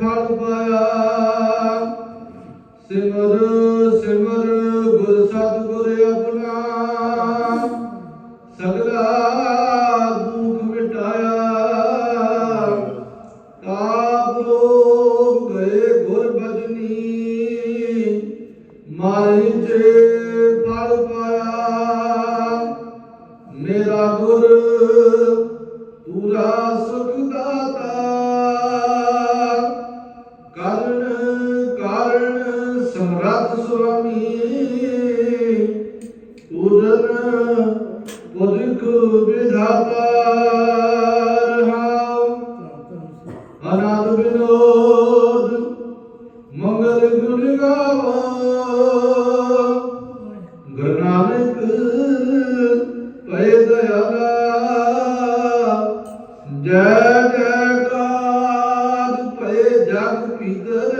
ਫਲ ਪਾਇਆ। ਸਿਮਰ ਸਿਮਰ, ਗੁਰ ਸਤਿਗੁਰ ਆਪਣਾ। ਸਗਲਾ ਦੁਖ ਮਿਟਾਇਆ। ਤਾਪ ਰੋਗ ਗਏ ਗੁਰ ਬਚਨੀ ਮਾਰੇ ਜੇ ਫਲ ਪਾਇਆ। ਮੇਰਾ ਗੁਰ ਕਾਰਨ ਸੁਆਮੀ ਪੂਰਨ ਪੁਰਖ ਵਿਧਾਤਾ ਰਹਾਉ। ਅਨਾਦ ਵਿਨੋਦ, ਮੰਗਲ ਗੁਣ ਗਾਵੋ। ਗੁਰੂ ਪਏ ਦਇਆਲਾ, ਜੈ ਜੈਕਾਰ ਪਏ ਜਗ ਪੀਤਰ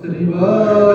ਸ੍ਰੀ ਵਾਹਿਗੁਰੂ।